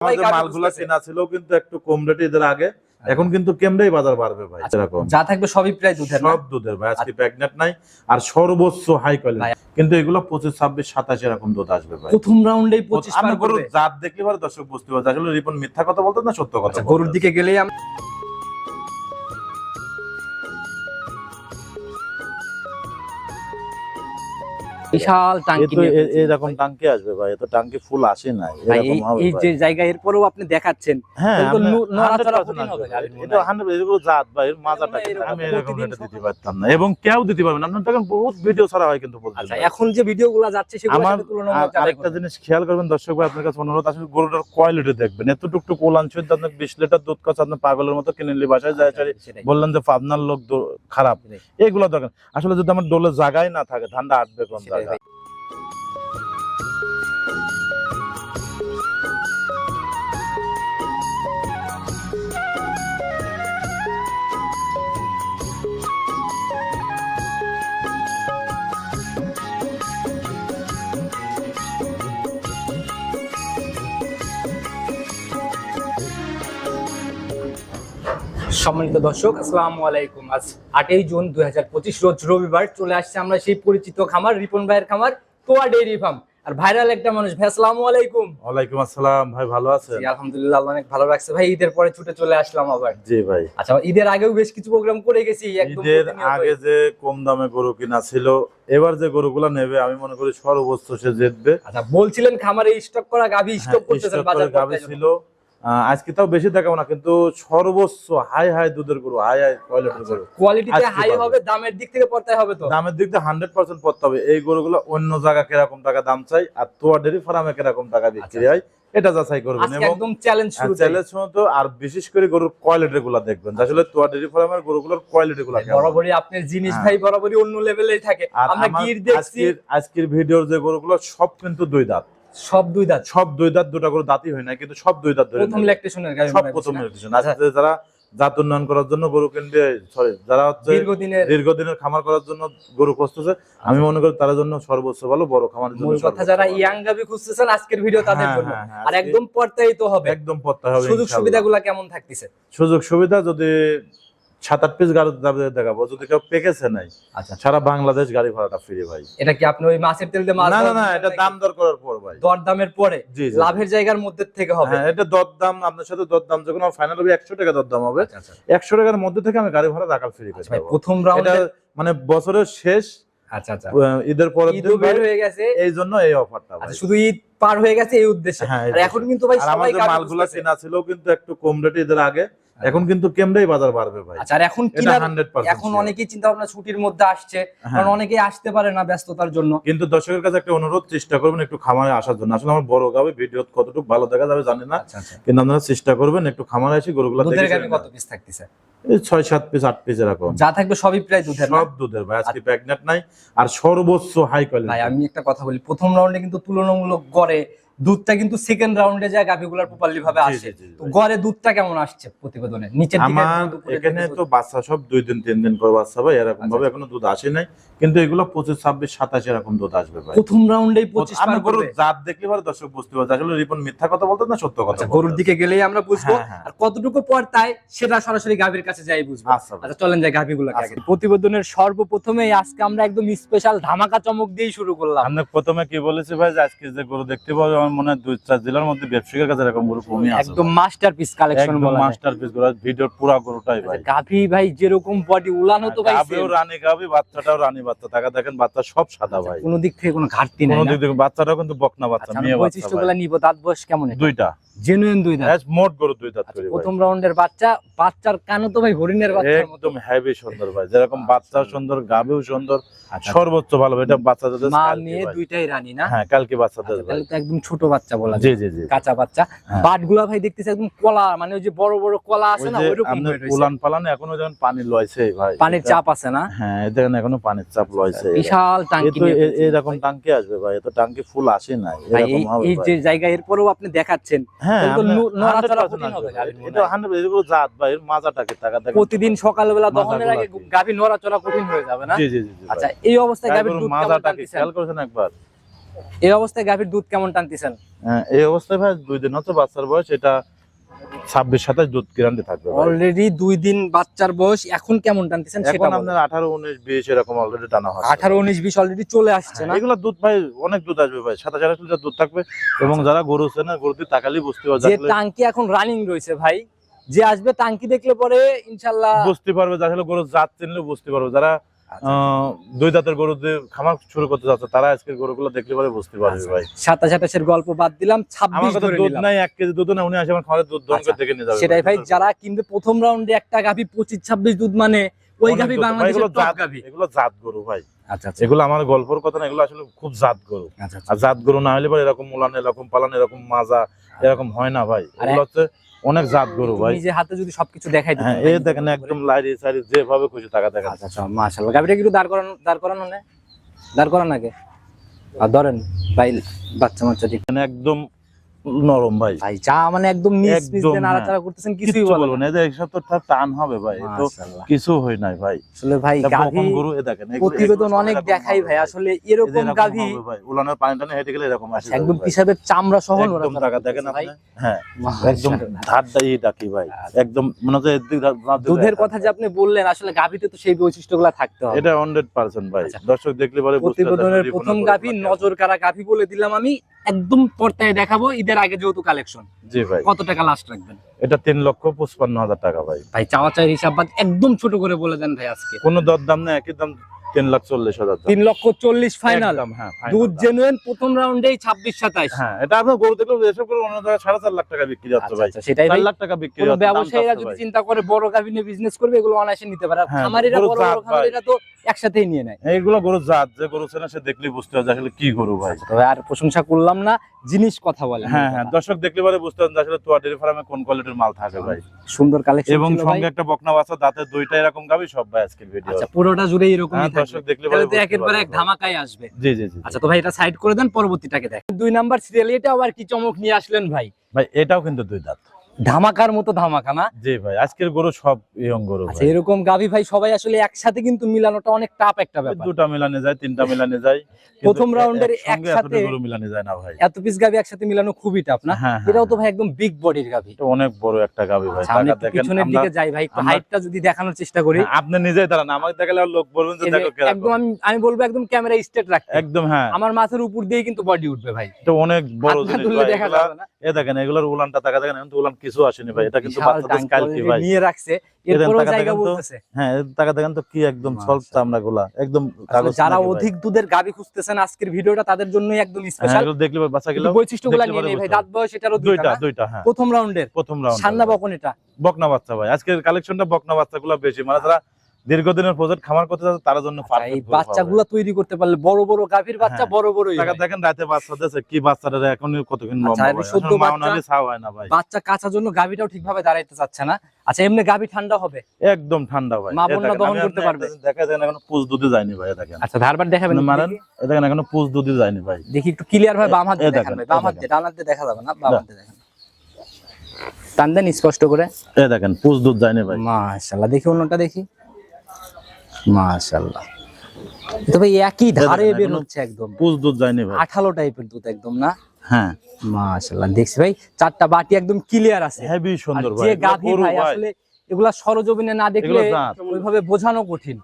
মালগুলা। কেনা ছিল কিন্তু একটু কম রেটে এদের আগে। এখন কিন্তু কেমরেই বাজার বাড়বে ভাই এরকম। যা থাকবে সবই প্রায় দুধের সব দুধের ভাই আজকে প্রেগনেন্ট নাই আর সর্বোচ্চ হাই কোয়ালিটি। কিন্তু এগুলো পঁচিশ ছাব্বিশ সাতাশ এরকম দুধ আসবে ভাই। প্রথম রাউন্ডেই পঁচিশ আমি গরুর জাত দেখলে দর্শক বুঝতে পারছে আসলে রিপন মিথ্যা কথা বলতো না সত্য কথা আচ্ছা, গরুর দিকে গেলেই আমি বিশাল টাঙ্কি তো নিয়ে এ- ফেলছে। এরকম টাঙ্কি আসবে ভাই এত টাঙ্কি ফুল আসে নাই এই- হবে এই ভাই। যে জায়গা এরপরেও আপনি দেখাচ্ছেন হ্যাঁ তাহলে তো আমরা নু- নড়াচড়া 100% কঠিন হবে আসবে। গাভীর এটা। 100 এগুলো জাত ভাই এর মাজাটা আমি এরকম এরকম প্রতিদিন রেটে দিতে পারতাম না। এবং কেউ দিতে পারবে না। আপনার দেখেন বহুত ভিডিও ছাড়া হয় কিন্তু আচ্ছা এখন যে ভিডিওগুলো যাচ্ছে সেগুলো সাথে তুলনামূলক আরেকটা জিনিস খেয়াল করবেন দর্শক ভাই আপনার কাছে অনুরোধ আসলে গরুটার কোয়ালিটি দেখবেন। কোলান শুদ্ধ আপনার বিশ লিটার দুধ কাছে আপনি পাগলের মতো কিনে নিলে বাসায় যায় বললেন যে পাবনার লোক খারাপ। এগুলো দরকার আসলে যদি আমার ডোলে জায়গায় না থাকে ধান্দা আটবে কোন সেটাই সম্মানিত দর্শক আসসালামু আলাইকুম। আজ আটই জুন দুই রোজ রবিবার চলে আসছে আমরা সেই পরিচিত খামার রিপন ভাইয়ের খামার তোয়া ডেইরি ফার্ম। আর ভাইরাল একটা মানুষ ভাই আসসালামু আলাইকুম। ওয়ালাইকুম আসসালাম ভাই ভালো আছেন? জি, আলহামদুলিল্লাহ আল্লাহ অনেক ভালো রাখছে। ভাই ঈদের পরে ছুটে চলে আসলাম আবার। জি ভাই। আচ্ছা ঈদের আগেও বেশ কিছু প্রোগ্রাম করে গেছি একদম ঈদের। আগে যে কম দামে গরু কিনা ছিল এবার যে গরুগুলা নেবে আমি মনে করি সর্বোচ্চ সে জিতবে। আচ্ছা বলছিলেন খামারে স্টক করা গাভী স্টক হ্যাঁ, করতেছেন বাজার গাভী ছিল। আজকে তাও বেশি দেখাবো না কিন্তু সর্বোচ্চ হাই হাই দুধের গরু হাই হাই কোয়ালিটির গরু। কোয়ালিটিতে হাই হবে দামের দিক থেকে পড়তে হবে তো? দামের দিক দিয়ে হান্ড্রেড পার্সেন্ট পড়তে হবে। এই গরুগুলো অন্য জায়গা কীরকম টাকা দাম চাই আর তোয়া ডেরি ফার্মে কীরকম টাকা বিক্রি হয় এটা যাচাই করবেন এবং একদম চ্যালেঞ্জ শুরু চ্যালেঞ্জ মতো আর বিশেষ করে গরুর কোয়ালিটি গুলা দেখবেন। আসলে তোয়া ডেরি ফার্মের গরুগুলোর কোয়ালিটি গুলা। বরাবরই আপনার জিনিস হ্যাঁ। ভাই বরাবরই অন্য লেভেলেই থাকে। আমরা গির দেখছি। আজকের আজকের ভিডিওর যে গরুগুলো সব কিন্তু দুই দাঁত। সব দুই দাঁত সব দুই দাঁত দুটা করে দাঁতই হয় না কিন্তু সব দুই দাঁত ধরে প্রথম। ল্যাকটেশনের গাভী সব মনে প্রথম না? ইলেকট্রিশিয়ান আজকে যারা জাত উন্নয়ন করার জন্য গরু কিনবে সরি যারা হচ্ছে দীর্ঘদিনের দীর্ঘদিনের খামার করার জন্য গরু খুঁজতেছে আমি মনে করি তার জন্য সর্বোচ্চ ভালো বড় খামার জন্য কথা যারা। ইয়াং গাভী খুঁজতেছেন আজকের ভিডিও তাদের হ্যাঁ, জন্য হ্যাঁ, হ্যাঁ, আর একদম পর্তাই তো হবে একদম পড়তে হবে সুযোগ। সুবিধাগুলো কেমন থাকতেছে সুযোগ সুবিধা যদি সাত আট পিস গাড়ি দেখাবো যদি কেউ পেকেছে নাই আচ্ছা। সারা বাংলাদেশ গাড়ি ভাড়াটা ফ্রি ভাই। এটা কি আপনি ওই মাছের তেল দিয়ে মাছ না না না এটা দাম দর করার পর ভাই। দর দামের পরে লাভের জায়গার মধ্যে থেকে হবে? হ্যাঁ এটা দর দাম আপনার সাথে দর দাম যখন ফাইনাল হবে একশো টাকা দর দাম হবে। আচ্ছা, আচ্ছা। একশো টাকার মধ্যে থেকে আমি গাড়ি ভাড়া রাখাল ফ্রি আচ্ছা পেতে প্রথম রাউন্ডে মানে বছরের শেষ আচ্ছা আচ্ছা। ঈদের পরের ঈদও দিন বের হয়ে গেছে। এই জন্য এই অফারটা ভাই। আচ্ছা শুধু ঈদ পার হয়ে গেছে এই উদ্দেশ্যে। হ্যাঁ, আর এখন কিন্তু ভাই সবাই আমাদের মালগুলা। কেনা ছিল কিন্তু একটু কম রেটে ঈদের আগে এখন কিন্তু কেমরেই বাজার বাড়বে ভাই? আচ্ছা আর এখন হান্ড্রেড এখন অনেকেই চিন্তা ভাবনা ছুটির মধ্যে আসছে হ্যাঁ। কারণ অনেকেই আসতে পারে না ব্যস্ততার জন্য। কিন্তু দর্শকের কাছে একটা অনুরোধ চেষ্টা করবেন একটু খামারে আসার জন্য। আসলে আমার বড় গাবে ভিডিও কতটুকু ভালো দেখা যাবে জানি না। আচ্ছা আচ্ছা। কিন্তু আপনারা চেষ্টা করবেন একটু খামারে এসে গরুগুলো কত পিস থাকতেছে? ছয় সাত পিস আট পিস এরকম। যা থাকবে সবই প্রায় দুধের? সব দুধের ভাই আজকে প্রেগনেন্ট নাই। আর সর্বোচ্চ হাই কোয়ালিটি ভাই আমি একটা কথা বলি প্রথম রাউন্ডে কিন্তু তুলনামূলক গড়ে দুধটা কিন্তু সেকেন্ড রাউন্ডে যায় গাভীগুলার প্রপারলি ভাবে আসে। তো। গড়ে দুধটা কেমন আসছে প্রতিবেদনে? দিকে আমার এখানে তো বাচ্চা সব দুই দিন তিন দিন করে বাচ্চা ভাই এরকম আচ্ছা, ভাবে এখনও দুধ আসে নাই। কিন্তু এগুলো পঁচিশ ছাব্বিশ সাতাশ এরকম দুধ আসবে ভাই। প্রথম রাউন্ডেই পঁচিশ আমি পার গরুর করবে? জাত দেখলে পরে দর্শক বুঝতে পারছে আসলে রিপন মিথ্যা কথা বলতো না সত্য কথা আচ্ছা গরুর দিকে গেলেই আমরা বুঝব। হ্যাঁ, হ্যাঁ। আর কতটুকু পর তাই সেটা সরাসরি গাভীর কাছে যাই বুঝব। আচ্ছা আচ্ছা চলেন যাই আচ্ছা। প্রতিবেদনের সর্বপ্রথমেই আজকে আমরা একদম স্পেশাল ধামাকা চমক দিয়েই শুরু করলাম। আমরা প্রথমে কি বলেছি ভাই যে আজকে যে গরু দেখতে পাবো আমার মনে হয় দুই চার জেলার মধ্যে ব্যবসায়ীর কাছে এরকম গরু কমই আছে একদম মাস্টারপিস কালেকশন বলা মাস্টারপিস গরু ভিডিওর পুরো গরুটাই ভাই। গাভি ভাই যেরকম বডি উলানো তো ভাই গাভিও রানী গাভি বাচ্চাটাও রানী বাচ্চা। টাকা দেখেন বাচ্চা সব সাদা ভাই। কোনো দিক থেকে কোনো ঘাটতি নাই কোনো দিক থেকে বাচ্চাটাও কিন্তু বকনা বাচ্চা আচ্ছা, মেয়ে বাচ্চা বৈশিষ্ট্যগুলো নিব দাঁত বয়স কেমন দুইটা। জেনুইন দুই দাঁত। হ্যাঁ, মোট গরু দুই দাঁত আচ্ছা, প্রথম রাউন্ডের বাচ্চা বাচ্চার কানও তো ভাই হরিণের বাচ্চার মতো। একদম হেভি সুন্দর ভাই যেরকম বাচ্চাও সুন্দর গাবেও সুন্দর আচ্ছা, সর্বোচ্চ ভালো এটা বাচ্চা যাদের মা ভাই। দুইটাই রানী না? হ্যাঁ কালকে আচ্ছা, ভাই। তাহলে তো একদম ছোট বাচ্চা বলা জি জি জি। কাঁচা বাচ্চা। হ্যাঁ। বাটগুলা ভাই দেখতেছি একদম কলা মানে ওই যে বড় বড় কলা আছে না ওইরকম। উলান পালান এখনও যেমন পানি লয়ছে ভাই। পানির চাপ আছে না? হ্যাঁ দেখেন এখনও পানির চাপ লয়ছে। বিশাল টাঙ্কি নিয়ে। এরকম টাঙ্কি আসবে ভাই এত টাঙ্কি ফুল আসে হবে এই যে জায়গা এরপরেও আপনি দেখাচ্ছেন হ্যাঁ তাহলে তো আপনি নু- নড়াচড়া 100% কঠিন হবে আসবে গাভীর ভাই। এটা। 100 এগুলো জাত ভাই এর মাজাটাকে টাকা প্রতিদিন সকালবেলা দহনের মাথাগুলো আগে কি? গাভী নড়াচড়া কঠিন হয়ে যাবে না জি জি জি জি আচ্ছা এই অবস্থায় গাভীর দুধ কেমন মাজাটাকে টানতেছেন? খেয়াল করেছেন একবার এই অবস্থায় গাভীর দুধ কেমন টানতেছেন হ্যাঁ, এই অবস্থায় ভাই দুই দিন হচ্ছে বাচ্চার বয়স এটা ছাব্বিশ সাতাশ দুধ গ্যারান্টি থাকবে। অলরেডি দুই দিন বাচ্চার বয়স এখন কেমন টানতেছেন সেটা আপনার আঠারো উনিশ বিশ এরকম অলরেডি টানা হয় আঠারো উনিশ বিশ অলরেডি চলে আসছে না? এগুলো দুধ ভাই অনেক দুধ আসবে ভাই। সাতাশ আঠাশ লিটার দুধ থাকবে এবং যারা গরু চেনে গরু দিয়ে তাকালেই বুঝতে পারবে যে টাঙ্কি এখন রানিং রয়েছে ভাই যে আসবে টাঙ্কি দেখলে পরে ইনশাল্লাহ বুঝতে পারবে যে আসলে গরু জাত চিনলে বুঝতে পারবে। যারা দুই দাঁতের গরু দিয়ে খামার শুরু করতে যাচ্ছে তারা আজকের গরুগুলো দেখলে পরে বুঝতে পারবে ভাই। সাতাশ আঠাশের গল্প বাদ দিলাম ছাব্বিশ ধরে দুধ নাই এক কেজি দুধ না উনি আসে আমার খামারে দুধ আচ্ছা, করে দেখে নিয়ে যাবে সেটাই ভাই। যারা কিনবে প্রথম রাউন্ডে একটা গাভি পঁচিশ ছাব্বিশ দুধ মানে ওই গাভি বাংলাদেশের টপ গাভি। এগুলো জাত গরু ভাই। আচ্ছা আচ্ছা। এগুলো আমার গল্পর কথা না এগুলো আসলে খুব জাত গরু। আচ্ছা আর জাত গরু না হলে পরে এরকম মুলান এরকম পালান এরকম মাজা এরকম হয় না ভাই। এগুলো হচ্ছে অনেক জাত গরু ভাই। নিজে হাতে যদি সবকিছু দেখাই দিতাম হ্যাঁ এই দেখেন একদম লাইরি সাইরি যেভাবে খুশি টাকা দেখা আচ্ছা আচ্ছা মাশাআল্লাহ। গাবিটা কিন্তু দাঁড় করানো দাঁড় করানো না? দাঁড় করানো আগে। আর ধরেন ভাই বাচ্চা মাচ্চা ঠিক একদম নরম ভাই। ভাই চা মানে একদম নিচ নিচ দিয়ে নাড়াচাড়া করতেছেন কিছুই বলব বলব না। এদের এইসব তো টান হবে ভাই তো কিছু হয় নাই ভাই। আসলে ভাই গাভি গরু এ দেখেন প্রতিবেদন অনেক দেখাই ভাই আসলে এরকম গাভি ভাই উলানের পানি টানে হেঁটে গেলে এরকম আসে একদম পিসাবের চামড়া সহ একদম টাকা দেখেন আপনি হ্যাঁ একদম ধার ডাকি ভাই একদম মনে হচ্ছে দুধের কথা যে আপনি বললেন আসলে গাভীতে তো সেই বৈশিষ্ট্য বৈশিষ্ট্যগুলো থাকতে হবে। এটা হান্ড্রেড পার্সেন্ট ভাই আচ্ছা। দর্শক দেখলে পরে বুঝতে পারবে প্রতিবেদনের প্রথম গাভী নজর কারা গাভি বলে দিলাম আমি একদম পর্তায় দেখাবো ঈদের আগে যেহেতু কালেকশন জি ভাই। কত টাকা লাস্ট রাখবেন? এটা তিন লক্ষ পঁচপান্ন হাজার টাকা ভাই। ভাই চাওয়া চাই হিসাব বাদ একদম ছোট করে বলে দেন ভাই আজকে। কোনো দর দাম না একই দাম তিন লাখ চল্লিশ হাজার তিন লক্ষ চল্লিশ ফাইনাল হ্যাঁ দুধ জেনুয়েন প্রথম রাউন্ডেই ছাব্বিশ সাতাইশ। হ্যাঁ এটা আপনার গরু দেখলে এসব করে অন্য সাড়ে চার লাখ টাকা বিক্রি যাচ্ছে ভাই। সেটাই চার লাখ টাকা বিক্রি যাচ্ছে, ব্যবসায়ীরা যদি চিন্তা করে বড় গাভি নিয়ে বিজনেস করবে এগুলো অনায়াসে নিতে পারে। হ্যাঁ, খামারিরা বড় বড় খামারিরা তো একসাথেই নিয়ে নেয়। এইগুলো গরু জাত যে গরু সে দেখলেই বুঝতে হবে আসলে কি গরু ভাই। তবে আর প্রশংসা করলাম না জিনিস কথা বলে হ্যাঁ হ্যাঁ দর্শক দেখলে পরে বুঝতে যে আসলে তোয়া ডেরি ফার্মে কোন কোয়ালিটির মাল থাকে ভাই। সুন্দর কালেকশন এবং সঙ্গে একটা বকনা বাচ্চা দাঁতের দুইটা এরকম গাবি সব ভাই আজকের ভিডিও আচ্ছা পুরোটা জুড়ে এরকমই হ্যাঁ দর্শক দেখলে পরে একেবারে এক। ধামাকায় আসবে। জি জি জি আচ্ছা তো ভাই এটা সাইড করে দেন পরবর্তীটাকে দেখ দুই নাম্বার সিরিয়াল এটা আবার কি চমক নিয়ে আসলেন ভাই? ভাই এটাও কিন্তু দুই দাঁত। ধামাকার মতো ধামাকা না? জি ভাই আজকের গরু সব ইয়ং গরু আচ্ছা এরকম গাভি ভাই সবাই আসলে একসাথে কিন্তু মিলানোটা অনেক টাফ একটা ব্যাপার। দুটা মিলানে যায় তিনটা মিলানে যায়। প্রথম রাউন্ডের একসাথে গরু মিলানে যায় না ভাই। এত পিস গাভি একসাথে মিলানো খুবই টাফ না? হ্যাঁ এটাও তো ভাই একদম বিগ বডির গাভি। এটা অনেক বড় একটা গাবি ভাই আচ্ছা, টাকা দেখেন পিছনের দিকে যাই ভাই হাইটটা যদি দেখানোর চেষ্টা করি। হ্যাঁ, আপনি নিজেই দাঁড়ান আমাকে দেখালে আর লোক বলবেন যে দেখো কীরকম। একদম আমি আমি বলব একদম ক্যামেরা স্ট্রেট রাখতে। একদম হ্যাঁ। আমার মাথার উপর দিয়ে কিন্তু বডি উঠবে ভাই। এটা অনেক বড় জিনিস ভাই দেখা যাবে না। এ দেখেন এগুলোর উলানটা টাকা দেখেন উলান কিছু আসেনি ভাই। এটা কিন্তু বাচ্চাদের ডাঙ্কি ভাই। নিয়ে রাখছে এরপরও জায়গা বলতেছে। হ্যাঁ টাকা দেখেন তো কি একদম সলভ মাশাআল্লাহ। একদম কাগজ যারা অধিক দুধের খুঁজতেছেন আজকের ভিডিওটা তাদের জন্যই একদম হ্যাঁ, স্পেশাল এগুলো দেখলে ভাই বাচ্চা গেল বৈশিষ্ট্যগুলো নিয়ে নেই ভাই দাঁত বয়স এটারও দুইটা দুইটা দুইটা হ্যাঁ। প্রথম রাউন্ডের প্রথম রাউন্ড সান্না বকন এটা বকনা বাচ্চা ভাই। আজকের কালেকশনটা বকনা বাচ্চাগুলো বেশি। মানে যারা দীর্ঘদিনের প্রজেক্ট খামার করতে যাচ্ছে তার জন্য এই পাওয়া বাচ্চাগুলো তৈরি করতে পারলে বড় বড় গাভীর বাচ্চা হ্যাঁ। বড় টাকা দেখেন রাতে বাচ্চা দিয়েছে কি বাচ্চাটা এখন কতক্ষণ আচ্ছা, লম্বা ভাই সদ্য বাচ্চা। নাহলে ছাও হয় না ভাই। বাচ্চা কাঁচার জন্য গাভীটাও ঠিকভাবে দাঁড়াইতে চাচ্ছে না। আচ্ছা এমনি গাভী ঠান্ডা হবে? একদম ঠান্ডা ভাই। মা বোনরা দহন করতে পারবে। দেখা যায় না এখনও পুজ দুধে যায়নি ভাই দেখেন। আচ্ছা ধারবার দেখাবেন মারেন দেখি? দেখেন এখনও পুজ দুধে যায়নি ভাই। দেখি একটু ক্লিয়ার ভাবে বাম হাত দেখেন, ভাই বাম হাত। ডান হাত দেখা যাবে না? বাম হাত দেখেন। টান দেন স্পষ্ট করে। এ দেখেন পুজ দুধ যায়নি ভাই। মাশাআল্লাহ দেখি অন্যটা দেখি। মাশাআল্লাহ। তবে একই ধারে বের হচ্ছে একদম। পুজ দুধ যায়নি ভাই। আঠালো টাইপের দুধ একদম না? হ্যাঁ। মাশাআল্লাহ দেখছি ভাই চারটা বাটি একদম ক্লিয়ার আছে। হেভি সুন্দর ভাই যে গাভী ভাই আসলে এগুলা সরজমিনে না দেখলে ওইভাবে বোঝানো কঠিন।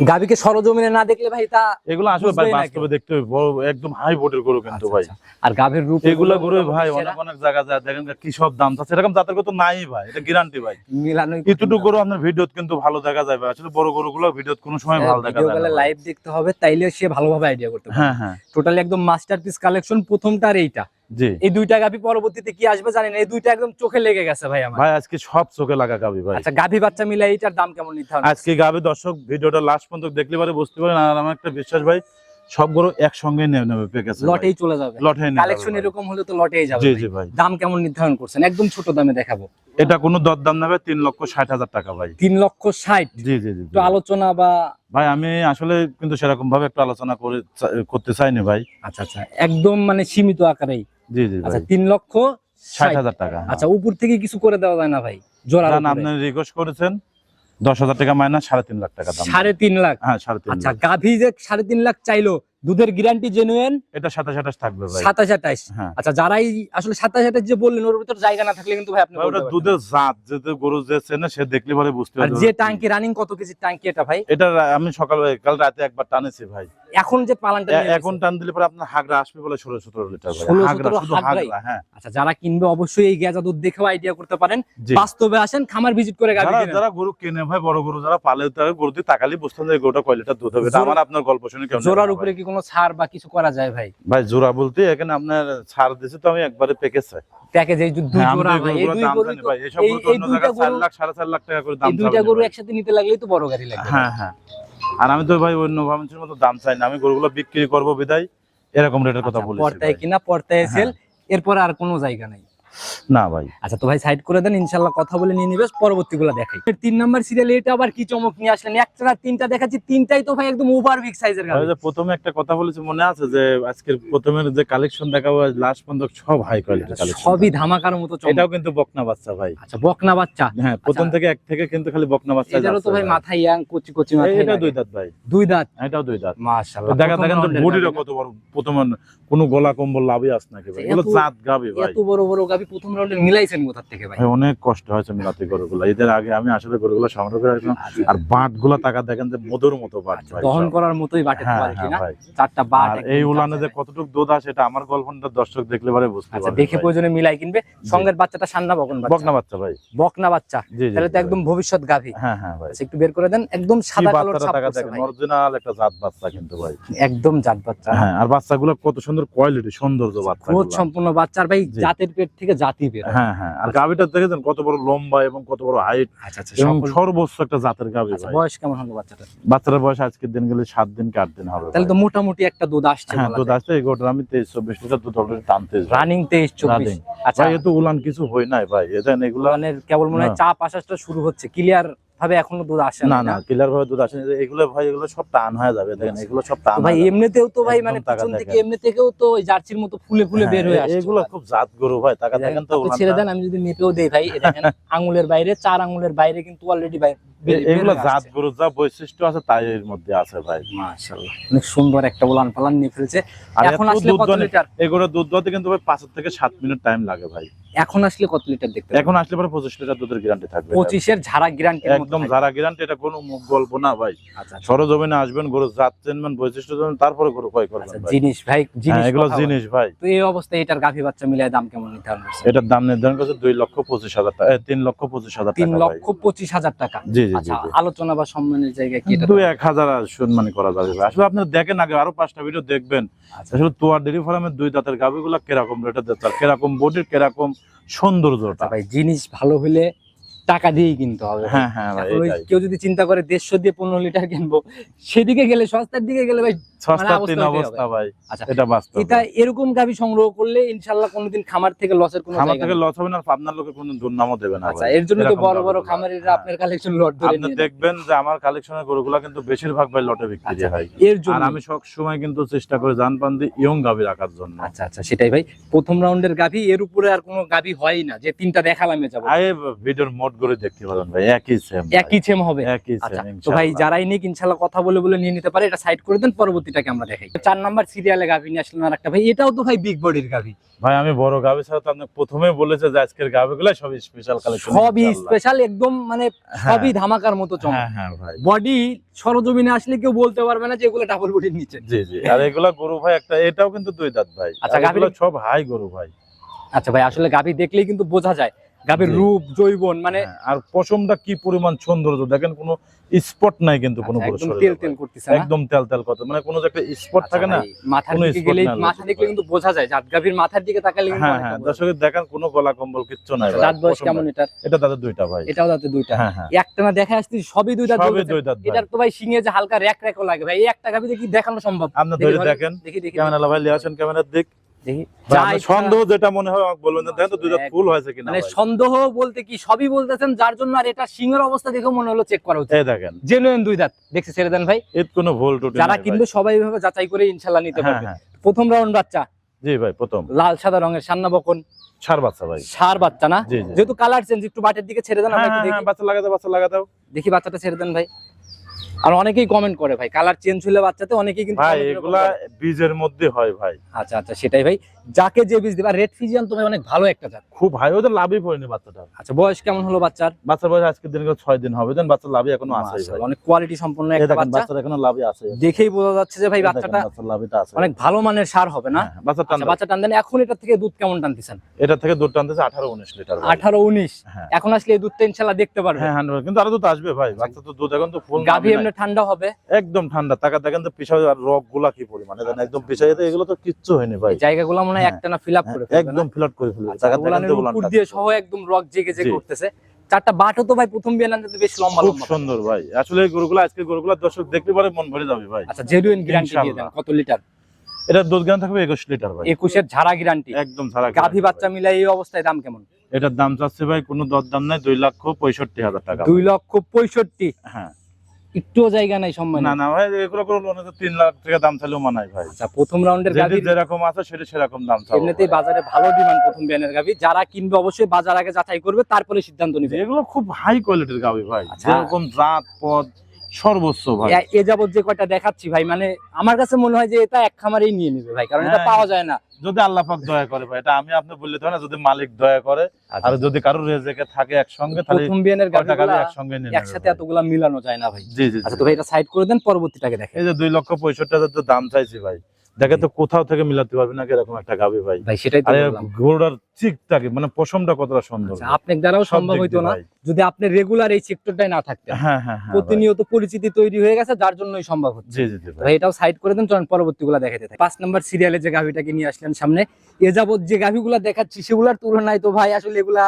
গাভীকে সরজমিনে না দেখলে ভাই তা এগুলো আসলে ভাই বাস্তবে দেখতে বড় একদম হাই বোর্ডের গরু কিন্তু ভাই। আর গাভীর রূপ এগুলা গরু ভাই অনেক অনেক জায়গা যায় দেখেন কি সব দাম আছে এরকম জাতের গরু তো নাই ভাই এটা গ্যারান্টি ভাই। মিলানো এতটুকু গরু আপনার ভিডিওত কিন্তু ভালো দেখা যায় ভাই। আসলে বড় গরুগুলো ভিডিওত কোনো সময় ভালো দেখা যায় না লাইভ দেখতে হবে তাইলে সে ভালোভাবে আইডিয়া করতে পারবে। হ্যাঁ হ্যাঁ। টোটালি একদম মাস্টারপিস কালেকশন প্রথমটা আর এইটা। জি। এই দুইটা গাভী পরবর্তীতে কি আসবে জানেন এই দুইটা একদম চোখে লেগে গেছে ভাই আমার। ভাই আজকে সব চোখে লাগা গাবি ভাই। আচ্ছা গাভী বাচ্চা মিলে এইটার দাম কেমন নির্ধারণ আজকে গাবি দর্শক ভিডিওটা লাস্ট পর্যন্ত দেখলে পারে বুঝতে পারেন। আর আমার একটা বিশ্বাস ভাই সব গরু একসঙ্গে নেবে নেবে প্যাকেজ লটেই চলে যাবে। লটে কালেকশন এরকম হলে তো লটেই যাবে জি। জি ভাই। দাম কেমন নির্ধারণ করছেন? একদম ছোট দামে দেখাবো। এটা কোনো দরদাম নেবে তিন লক্ষ ষাট হাজার টাকা ভাই। তিন লক্ষ ষাট। জি জি জি একটু আলোচনা বা ভাই আমি আসলে কিন্তু সেরকম ভাবে একটু আলোচনা করে করতে চাইনি ভাই। আচ্ছা আচ্ছা। একদম মানে সীমিত আকারেই। জি জি আচ্ছা তিন লক্ষ ষাট হাজার টাকা। আচ্ছা উপর থেকে কিছু করে দেওয়া যায় না ভাই জোড়া আপনি রিকোয়েস্ট করেছেন দশ হাজার টাকা মাইনাস সাড়ে তিন লাখ টাকা সাড়ে তিন লাখ? হ্যাঁ সাড়ে তিন আচ্ছা গাভী যে সাড়ে তিন লাখ চাইলো দুধের গ্যারান্টি জেনুইন এটা সাতাশ আঠাশ থাকবে ভাই। সাতাশ আঠাশ? হ্যাঁ। আচ্ছা যারাই আসলে সাতাশ আঠাশ যে বললেন ওর ভিতর জায়গা না থাকলে কিন্তু ভাই আপনি ওটা দুধের জাত যেহেতু গরু যে চেনে সে দেখলে পরে বুঝতে আর পারবে। যে টাঙ্কি রানিং কত কেজি টাঙ্কি এটা ভাই? এটা আমি সকাল কাল রাতে একবার টানেছি ভাই। এখন যে পালানটা এখন টান দিলে পরে আপনার হাগরা আসবে বলে ষোলো সতেরো লিটার ভাই 16 হাগরা শুধু হাগরা হ্যাঁ। আচ্ছা যারা কিনবে অবশ্যই এই গেজা দুধ দেখেও আইডিয়া করতে পারেন। বাস্তবে আসেন খামার ভিজিট করে গাড়ি যারা যারা গরু কিনে ভাই বড় গরু যারা পালে তারা গরু দিয়ে তাকালি বুঝতে যে গরুটা কয় লিটার দুধ হবে। আমার আপনার গল্প শুনে কেমন লাগল উপরে কি কোনো ছাড় বা কিছু করা যায় ভাই? ভাই জোড়া বলতে এখানে আপনার ছাড় দিছে তো আমি একবারে পেকেছে প্যাকেজ এই দুই হ্যাঁ, জোড়া ভাই এই দুই গরু ভাই এই- গরু অন্য জায়গায় চার লাখ সাড়ে চার লাখ টাকা করে দাম এই দুইটা গরু একসাথে নিতে লাগলেই তো বড় গাড়ি লাগবে। হ্যাঁ হ্যাঁ। আর আমি তো ভাই অন্য ভাবছির মতো দাম চাই না আমি গরুগুলো বিক্রি করব বিদায় এরকম রেটের কথা আচ্ছা, বলেছি পর্দায় কিনা পর্দায় হ্যাঁ। সেল এরপরে আর কোনো জায়গা নাই। না ভাই। আচ্ছা তো ভাই সাইড করে দেন ইনশাল্লাহ কথা বলে নিয়ে নিবে পরবর্তীগুলো দেখাই। তিন নাম্বার সিরিয়াল এটা আবার কি চমক নিয়ে আসলেন? একটা না তিনটা দেখাচ্ছি তিনটাই তো ভাই একদম ওভার বিগ সাইজের গাড়ি। প্রথমে একটা কথা বলেছি মনে আছে যে আজকের প্রথমে যে কালেকশন দেখাবো লাস্ট পর্যন্ত সব হাই কোয়ালিটি কালেকশন সবই ধামাকার মতো চমক। এটাও কিন্তু বকনা বাচ্চা ভাই। আচ্ছা বকনা বাচ্চা। হ্যাঁ প্রথম আচ্ছা। থেকে এক থেকে কিন্তু খালি বকনা বাচ্চা এটারও তো ভাই মাথায় ইয়াং কচি কচি মাথায় এটা দুই দাঁত ভাই। দুই দাঁত? এটাও দুই দাঁত। মাশাআল্লাহ দেখা প্রথম দেখেন তো বডিটা কত বড় প্রথম কোনো গলা কম্বল লাভই আস নাকি ভাই? এগুলো জাত গাবে ভাই। এত বড় বড় গাভী প্রথম রাউন্ডে মিলাইছেন কোথা থেকে ভাই? ভাই অনেক কষ্ট হয়েছে মিলাতে গরুগুলো। এদের আগে আমি আসলে গরুগুলো সংগ্রহ করে রাখলাম। আর বাটগুলা দেখেন যে মধুর মতো বাট দহন করার মতোই বাটে পারে কিনা চারটা বাট এই উলানে যে কতটুকু দুধ আছে এটা আমার গল্পটা দর্শক দেখলে পরে বুঝতে পারবে দেখে প্রয়োজনে মিলাই কিনবে। সঙ্গের বাচ্চাটা সান্না বকন বাচ্চা। বকনা বাচ্চা ভাই। বকনা বাচ্চা। জি জি তাহলে তো একদম ভবিষ্যৎ গাভী। হ্যাঁ হ্যাঁ ভাই। আচ্ছা, একটু বের করে দেন। একদম কি সাদা কালোর ছাপ দেখেন অরিজিনাল একটা জাত বাচ্চা কিন্তু ভাই। একদম জাত বাচ্চা। হ্যাঁ আর বাচ্চাগুলো কত সুন্দর কোয়ালিটি সৌন্দর্য বাচ্চা সম্পূর্ণ বাচ্চার ভাই জাতের পেট থেকে জাতি হ্যাঁ হ্যাঁ। আর গাভিটা দেখেছেন? কত বড় লম্বা এবং কত বড় হাইট আচ্ছা আচ্ছা এবং সর্বোচ্চ একটা জাতের গাভি আচ্ছা, বয়স কেমন হলো বাচ্চাটা বাচ্চার বয়স আজকের দিন গেলে সাত দিন কি আট দিন হবে তাহলে তো মোটামুটি একটা দুধ আসছে হ্যাঁ দুধ আসছে আমি তেইশ চব্বিশ লিটার দুধ অলরেডি টানতে রানিং তেইশ চব্বিশ। আচ্ছা। ভাই এ তো উলান কিছু হয় নাই ভাই এগুলা মানে কেবল মনে হয়। চাপ আসাটা শুরু হচ্ছে ক্লিয়ার ভাবে এখনও দুধ আসে না না ভাবে দুধ আসেনি এগুলো ভাই এগুলো সব টান হয়ে যাবে দেখেন এগুলো সব টান ভাই এমনিতেও তো ভাই মানে পিছন থেকে এমনি থেকেও তো ওই জার্সির মতো ফুলে ফুলে বের হয়ে হ্যাঁ, আসছে। এগুলো খুব জাত গরু ভাই টাকা দেখেন তো ছেড়ে দেন আমি যদি মেপেও দেই ভাই দেখেন আঙ্গুলের বাইরে চার আঙ্গুলের বাইরে কিন্তু অলরেডি এ- এগুলো জাত গরু যা বৈশিষ্ট্য আছে তাই এর মধ্যে আছে ভাই। মাশাআল্লাহ অনেক সুন্দর একটা উলান পালান নিয়ে ফেলছে। এখন আসলে কত লিটার এগুলো দুধ দোয়াতে কিন্তু ভাই পাঁচ থেকে সাত মিনিট টাইম লাগে ভাই। এখন আসলে কত লিটার দেখতে এখন আসলে পরে পঁচিশ লিটার দুধের গ্যারান্টি থাকবে পঁচিশের ঝাড়া গ্যারান্টি একদম যারা গ্যারান্টি এটা কোনো গল্প না ভাই। আচ্ছা আচ্ছা। সরজমিনে আসবেন গরু জাত চিনবেন বৈশিষ্ট্য জানবেন তারপরে গরু ক্রয় করবেন আচ্ছা জিনিস ভাই জিনিস হ্যাঁ এগুলো জিনিস ভাই। তো এই অবস্থায় এটার গাভী বাচ্চা মিলিয়ে দাম কেমন নির্ধারণ করছে এটার দাম নির্ধারণ করছে দুই লক্ষ পঁচিশ হাজার টাকা তিন লক্ষ পঁচিশ হাজার তিন লক্ষ পঁচিশ হাজার টাকা। জি জি আচ্ছা আলোচনা বা সম্মানের জায়গায় কি এটা দুই এক হাজার সম্মানী করা যাবে। আসলে আপনারা দেখেন আগে আরও পাঁচটা ভিডিও দেখবেন। আসলে তোয়ার ডেরি ফার্মের দুই দাঁতের গাভিগুলো কীরকম রেটে দিচ্ছে কীরকম বডির কীরকম সৌন্দর্যটা। আচ্ছা ভাই জিনিস ভালো হলে টাকা দিয়েই কিনতে হবে হ্যাঁ হ্যাঁ কেউ যদি চিন্তা করে দেড়শো দিয়ে পনেরো লিটার কিনবো সেদিকে গেলে সস্তার দিকে গেলে ভাই অবস্থা ভাই। আচ্ছা এটা বাস্তব। এটা এরকম গাভী সংগ্রহ করলে ইনশাল্লাহ কোনোদিন খামার থেকে লসের কোনো জায়গা থেকে লস হবে না আপনার লোকের কোনো দুর্নামও দেবে না আচ্ছা এর জন্য তো বড় বড় খামারিরা হ্যাঁ। আপনার কালেকশন লট ধরে আপনি দেখবেন যে আমার কালেকশনের গরুগুলা কিন্তু বেশিরভাগ ভাই লটে বিক্রি আচ্ছা, হয়। এর আর জন্য আমি সব সময় কিন্তু চেষ্টা করি জান পান দিয়ে ইয়ং গাভি রাখার জন্য। আচ্ছা আচ্ছা সেটাই ভাই। প্রথম রাউন্ডের গাভী এর উপরে আর কোনো গাভী হয়ই না। যে তিনটা দেখালাম যাব ভিডিওর মোড করে দেখতে পারেন ভাই একই সেম একই সেম হবে। একই সেম তো ভাই যারাই নিক ইনশাল্লাহ কথা বলে বলে নিয়ে নিতে পারে। এটা সাইড করে দেন পরবর্তীটাকে আমরা দেখাই। চার নাম্বার সিরিয়ালে গাভী নিয়ে আসলেন আর একটা। ভাই এটাও তো ভাই বিগ বডির গাভী। ভাই আমি বড় গাভি ছাড়া তো আপনাকে প্রথমে বলেছে যে আজকের গাভিগুলো সব স্পেশাল কালেকশন সবই স্পেশাল একদম মানে সবই ধামাকার মতো চমক। হ্যাঁ হ্যাঁ ভাই। বডি সরজমিনে আসলে কেউ বলতে পারবে না যে এগুলো ডাবল বডির নিচে। জি জি। আর এগুলা গরু ভাই একটা এটাও কিন্তু দুই দাঁত ভাই। আচ্ছা, গাভিগুলো সব হাই গরু ভাই। আচ্ছা ভাই আসলে গাভী দেখলেই কিন্তু বোঝা যায় গাভীর রূপ জৈবন মানে হ্যাঁ, আর পশমটা কি পরিমাণ সৌন্দর্য? দেখেন কোনো স্পট নাই কিন্তু কোনো আচ্ছা, একদম তেল তেল করতেছে একদম তেল তেল কত মানে কোনো যে একটা স্পট আচ্ছা থাকে না মাথার দিকে নাই মাথা দেখলে কিন্তু বোঝা যায় জাত গাভীর মাথার দিকে তাকালে হ্যাঁ হ্যাঁ দর্শকের দেখেন কোনো গলা কম্বল কিচ্ছু নাই দাঁত বয়স কেমন এটা তাদের দুইটা ভাই। এটাও দাঁতে দুইটা? হ্যাঁ হ্যাঁ। একটা না দেখা আসছে সবই দুইটা সবই জ্বলতেছে। দুই ভাই। এটার তো ভাই সিংহে যে হালকা র্যাক র্যাকও লাগে ভাই এই একটা গাভীতে কি দেখানো সম্ভব? আপনি ধরে দেখেন। দেখি দেখি। ক্যামেরা ভাই লিয়ে আসেন ক্যামেরার দিক। দেখি। সন্দেহ যেটা মনে হয় বলবেন দেখেন তো দুই ফুল হয়েছে কিনা মানে সন্দেহ বলতে কি সবই বলতেছেন যার জন্য আর এটা সিংহের অবস্থা দেখে মনে হলো চেক করা উচিত। দেখেন। জেনুইন দুই দাঁত দেখছি ছেড়ে দেন ভাই। এর কোনো ভুল টুটি যারা কিনবে সবাই এভাবে যাচাই করে ইনশাল্লাহ নিতে হ্যাঁ পারবে। হ্যাঁ। প্রথম রাউন্ড বাচ্চা। জি ভাই প্রথম। লাল সাদা রঙের সান্না বকন। ছাড় বাচ্চা ভাই। সার বাচ্চা না? যেহেতু কালার চেঞ্জ একটু বাটের দিকে ছেড়ে দেন আমরা হ্যাঁ একটু দেখি। বাচ্চা লাগাতে বাচ্চা লাগাতে। দেখি বাচ্চাটা ছেড়ে দেন ভাই। আর অনেকেই কমেন্ট করে ভাই। কালার চেঞ্জ হলে বাচ্চাতে অনেকেই কিন্তু ভাই এগুলা বীজের মধ্যে হয় ভাই। আচ্ছা আচ্ছা সেটাই ভাই। যাকে যে বীজ দিবা রেড ফিজিয়ান তো ভাই অনেক ভালো একটা জাত। খুব ভাই ওদের লাভই পড়েনি বাচ্চাটা। আচ্ছা বয়স কেমন হলো বাচ্চার? বাচ্চার বয়স আজকের দিন ছয় দিন হবে দেন বাচ্চার লাভই এখনও আছে অনেক কোয়ালিটি সম্পন্ন একটা বাচ্চা। বাচ্চার এখনও লাভই আছে। দেখেই বোঝা যাচ্ছে যে ভাই বাচ্চাটা বাচ্চার লাভইটা আছে। অনেক ভালো মানের সার হবে না? হ্যাঁ, বাচ্চার টান আচ্ছা বাচ্চা টান দেন এখন এটা থেকে দুধ কেমন টানতেছেন? এটা থেকে দুধ টানতেছে আঠারো উনিশ লিটার ভাই। আঠারো উনিশ? হ্যাঁ। এখন আসলে এই দুধটা ইনশাল্লাহ দেখতে পারবে। হ্যাঁ হ্যাঁ কিন্তু আরও দুধ আসবে ভাই। বাচ্চা তো দুধ এখন তো ফুল গাভী এমনি ঠান্ডা হবে? একদম ঠান্ডা। টাকা দেখেন তো পিছায় আর রকগুলা কি পরিমাণে? একদম পিছায় এগুলো তো কিচ্ছু হয়নি ভাই। জায়গাগুলো মনে হয় একটানা ফিল আপ করে না? একদম ফ্ল্যাট করে ফেলবে। আচ্ছা, উপর দিয়ে সহ একদম রক জেগে জেগে করতেছে। চারটা বাটও তো ভাই প্রথম বিয়ে বেশ লম্বা লম্বা সুন্দর ভাই। আসলে গরুগুলো আজকে গরুগুলো দর্শক দেখতে পারে মন ভরে যাবে ভাই। আচ্ছা জেনুইন গ্যারান্টি দিয়ে দেন কত লিটার এটা দুধ গান থাকবে একুশ লিটার ভাই। একুশের ঝাড়া গ্যারান্টি একদম ছাড়া গাভী বাচ্চা মিলাই এই অবস্থায় দাম কেমন? এটার দাম চাচ্ছে ভাই কোনো দর দাম নাই দুই লক্ষ পঁয়ষট্টি হাজার টাকা দুই লক্ষ পঁয়ষট্টি। হ্যাঁ। একটুও জায়গা নাই সম্মান না না ভাই এগুলো অনেক তিন লাখ টাকা দাম চাইলেও মানায় ভাই। আচ্ছা প্রথম রাউন্ডের যেটি যেরকম আছে সেটা সেরকম দাম চাও এমনিতেই বাজারে ভালো ডিমান্ড প্রথম বিয়ানের গাভী। যারা কিনবে অবশ্যই বাজার আগে যাচাই করবে তারপরে সিদ্ধান্ত নিবে। এগুলো খুব হাই কোয়ালিটির গাবি ভাই। আচ্ছা। যেরকম জাত পদ সর্বোচ্চ ভাই। এ- যাবত যে কয়টা দেখাচ্ছি ভাই মানে আমার কাছে মনে হয় যে এটা এক খামারেই নিয়ে নেবে ভাই কারণ এটা হ্যাঁ। পাওয়া যায় না। যদি আল্লাহ পাক দয়া করে ভাই এটা আমি আপনি বললে তো না যদি মালিক দয়া করে আর যদি কারোর রেজেকে থাকে একসঙ্গে তাহলে প্রথম বিয়ানের কয়টা একসঙ্গে নিয়ে একসাথে। এতগুলা মিলানো যায় না ভাই। জি জি আচ্ছা তো ভাই এটা সাইড করে দেন পরবর্তীটাকে দেখেন। এই যে দুই লক্ষ পঁয়ষট্টি হাজার তো দাম চাইছি ভাই। দেখে তো কোথাও থেকে মিলাতে পারবি না এরকম একটা গাবি ভাই। ভাই সেটাই তো গরুটার চিকটাকে মানে পশমটা কতটা সুন্দর আচ্ছা, আপনার দ্বারাও সম্ভব হইতো না যদি আপনি রেগুলার এই সেক্টরটাই না থাকতেন। হ্যাঁ হ্যাঁ হ্যাঁ প্রতিনিয়ত পরিচিতি তৈরি হয়ে গেছে যার জন্যই সম্ভব হচ্ছে। জি জি ভাই। এটাও সাইড করে দেন চলুন পরবর্তীগুলো দেখাতে থাকি। পাঁচ নাম্বার সিরিয়ালে যে গাভিটাকে নিয়ে আসলেন সামনে এ যাবত যে গাভিগুলা দেখাচ্ছি সেগুলার তুলনায় তো ভাই আসলে এগুলা